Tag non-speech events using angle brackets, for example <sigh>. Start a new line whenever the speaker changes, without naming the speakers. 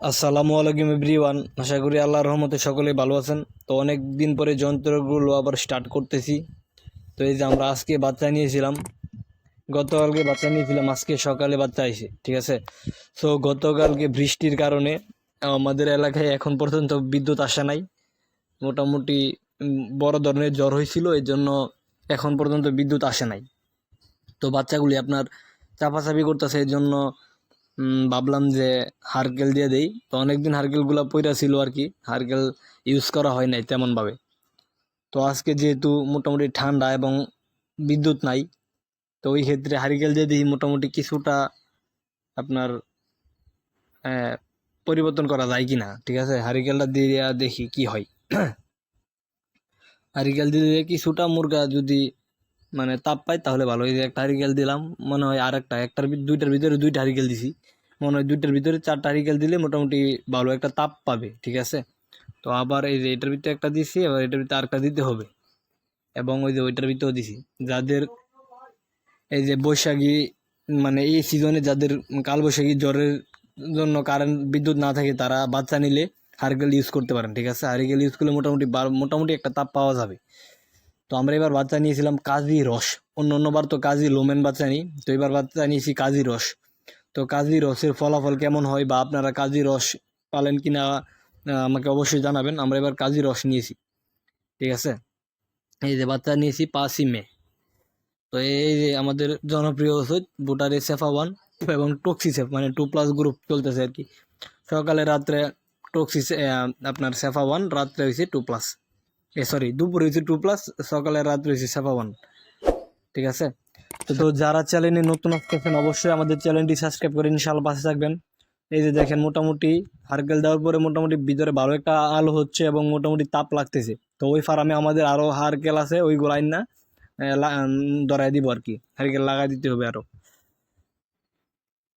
আসসালামু আলাইকুম এভরিওয়ান। আশা করি আল্লাহর রহমতে সকলেই ভালো আছেন। তো অনেক দিন পরে যন্ত্রগুলো আবার স্টার্ট করতেছি। তো এই যে আমরা আজকে বাচ্চা নিয়েছিলাম। গতকালকে বাচ্চা নিয়েছিলাম, আজকে সকালে বাচ্চা আইছে, ঠিক আছে? সো গতকালকে বৃষ্টির কারণে আমাদের এলাকায় এখন পর্যন্ত বিদ্যুৎ আসে নাই। মোটামুটি বড় ধরনের জ্বর হয়েছিল, এই জন্য এখন পর্যন্ত বিদ্যুৎ আসে নাই। তো বাচ্চাগুলি আপনার চাপাচাপি করতেছে, এই জন্য ভাবলাম যে হারকেল দিয়ে দেই। তো অনেকদিন হারকেলগুলো পইরা ছিল আর কি, হারকেল ইউজ করা হয় নাই তেমনভাবে। তো আজকে যেহেতু মোটামুটি ঠান্ডা এবং বিদ্যুৎ নাই, তো ওই ক্ষেত্রে হারিকেল দিয়ে দিই মোটামুটি কিছুটা আপনার পরিবর্তন করা যায় কি না, ঠিক আছে? হারিকেলটা দিয়ে দেখি কি হয়। <coughs> হারিকেল দিলে কিছুটা মুরগা যদি মানে তাপ পাই, তাহলে ভালো। এই যে একটা হারিকেল দিলাম, মনে হয় আর একটা একটার দুইটার ভিতরে দুইটা হারিকেল দিছি। মনে হয় দুইটার ভিতরে চারটা হারিকেল দিলে মোটামুটি ভালো একটা তাপ পাবে, ঠিক আছে? তো আবার এই যে এটার ভিতরে একটা দিছি, এবার এটার ভিতরে আরেকটা দিতে হবে। এবং ওই যে ওইটার ভিতরেও দিছি। যাদের এই যে বৈশাখী মানে এই সিজনে যাদের কালবৈশাখী জ্বরের জন্য কারেন্ট বিদ্যুৎ না থাকে, তারা বাচ্চা নিলে হারকেল ইউজ করতে পারেন, ঠিক আছে? হারিকেল ইউজ করলে মোটামুটি মোটামুটি একটা তাপ পাওয়া যাবে। তো আমরা এবার বাচ্চা নিয়েছিলাম কাজি রস। অন্য অন্যবার তো কাজী লোমেন বাচ্চা নিই, তো এবার বাচ্চা নিয়েছি কাজী রস। তো কাজী রসের ফলাফল কেমন হয় বা আপনারা কাজী রস পালেন কি না আমাকে অবশ্যই জানাবেন। আমরা এবার কাজী রস নিয়েছি, ঠিক আছে? এই যে বাচ্চা নিয়েছি পাঁচই মে। তো এই যে আমাদের জনপ্রিয় ওষুধ, বুটারে সেফা ওয়ান এবং টক্সিসেফ মানে টু প্লাস গ্রুপ চলতেছে আর কি। সকালে রাত্রে টক্সিস আপনার সেফা ওয়ান, রাত্রে হয়েছে টু প্লাস। এ সরি দুপুরে হয়েছে টু প্লাস সকালে রাত্রে হয়েছে সেফা ঠিক আছে? তো তো যারা চ্যানেলে নতুন আসতেছেন অবশ্যই আমাদের চ্যানেলটি সাবস্ক্রাইব করে ইনশাআল্লাহ পাশে থাকবেন। এই যে দেখেন মোটামুটি হারকেল দেওয়ার পরে মোটামুটি ভিতরে ভালো একটা আলো হচ্ছে এবং মোটামুটি তাপ লাগতেছে। তো ওই ফার্মে আমাদের আরও হারকেল আছে ওইগুলো আইন না ধরাই দিব আর কি। হারকেল লাগাই দিতে হবে আরও